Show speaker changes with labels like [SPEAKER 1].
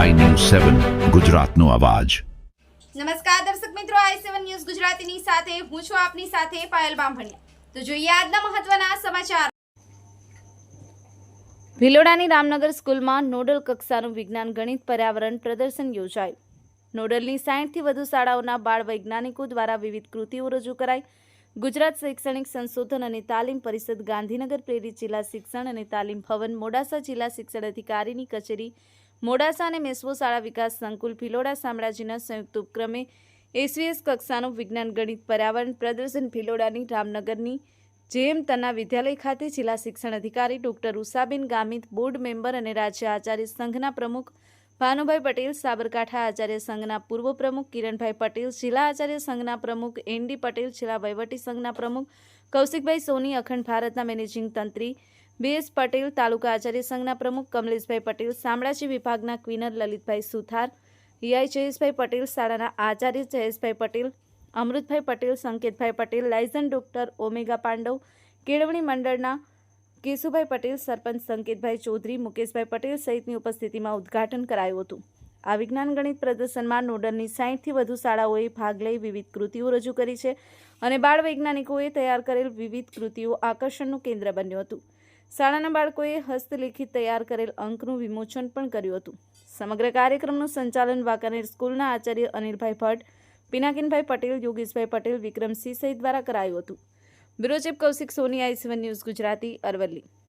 [SPEAKER 1] સેવન, ગુજરાતનો અવાજ.
[SPEAKER 2] નમસ્કાર દર્શક મિત્રો, આઈ સેવન ન્યૂઝ ગુજરાતીની સાથે હું છું આપની સાથે પાયલ બામભણિયા. તો જોઈએ આજના મહત્વના સમાચાર. ભિલોડાની રામનગર સ્કૂલમાં નોડલ કક્ષાનું વિજ્ઞાન ગણિત પર્યાવરણ પ્રદર્શન યોજાયું. નોડલની સાઠથી વધુ શાળાઓના બાળ વૈજ્ઞાનિકો દ્વારા વિવિધ કૃતિઓ રજૂ કરાઈ. ગુજરાત શૈક્ષણિક સંશોધન અને તાલીમ પરિષદ ગાંધીનગર પ્રેરિત જિલ્લા શિક્ષણ અને તાલીમ ભવન મોડાસા જિલ્લા શિક્ષણ અધિકારીની કચેરી મોડાસા અને મેસવો શાળા વિકાસ સંકુલ ભિલોડા શામળાજીના સંયુક્ત ઉપક્રમે એસવીએસ કક્ષાનું વિજ્ઞાન ગણિત પર્યાવરણ પ્રદર્શન ભિલોડાની રામનગરની જેએમ તના વિદ્યાલય ખાતે જિલ્લા શિક્ષણ અધિકારી doctor Ushaben Gamit, board member અને રાજ્ય આચાર્ય સંઘના પ્રમુખ ભાનુભાઈ પટેલ, સાબરકાંઠા આચાર્ય સંઘના પૂર્વ પ્રમુખ કિરણભાઈ પટેલ, જિલ્લા આચાર્ય સંઘના પ્રમુખ એનડી પટેલ, જિલ્લા વહીવટી સંઘના પ્રમુખ કૌશિકભાઈ સોની, અખંડ ભારતના મેનેજિંગ તંત્રી બીએસ પટેલ તાલુકા આચાર્ય સંઘના પ્રમુખ કમલેશભાઈ પટેલ, શામળાજી વિભાગના ક્વીનર લલિતભાઈ સુથાર, ઈઆઈ જયેશભાઈ પટેલ, શાળાના Acharya Jayeshbhai Patel, Amrutbhai Patel, Sanketbhai Patel, liaison doctor Omega Pandav, કેળવણી મંડળના કેશુભાઈ પટેલ, સરપંચ સંકેતભાઈ ચૌધરી, મુકેશભાઈ પટેલ સહિતની ઉપસ્થિતિમાં ઉદ્ઘાટન કરાયું હતું. આ વિજ્ઞાન ગણિત પ્રદર્શનમાં નોડલની સાહીઠથી વધુ શાળાઓએ ભાગ લઈ વિવિધ કૃતિઓ રજૂ કરી છે અને બાળ વૈજ્ઞાનિકોએ તૈયાર કરેલ વિવિધ કૃતિઓ આકર્ષણનું કેન્દ્ર બન્યું હતું. શાળાના બાળકોએ હસ્તલિખિત તૈયાર કરેલ અંકનું વિમોચન પણ કર્યું હતું. સમગ્ર કાર્યક્રમનું સંચાલન વાંકાનેર સ્કૂલના આચાર્ય અનિલભાઈ ભટ્ટ, પિનાકિનભાઈ પટેલ, યોગેશભાઈ પટેલ, વિક્રમસિંહ સહિત દ્વારા કરાયું હતું. Bureau Kaushik Soni, I news Gujarati, Aravalli.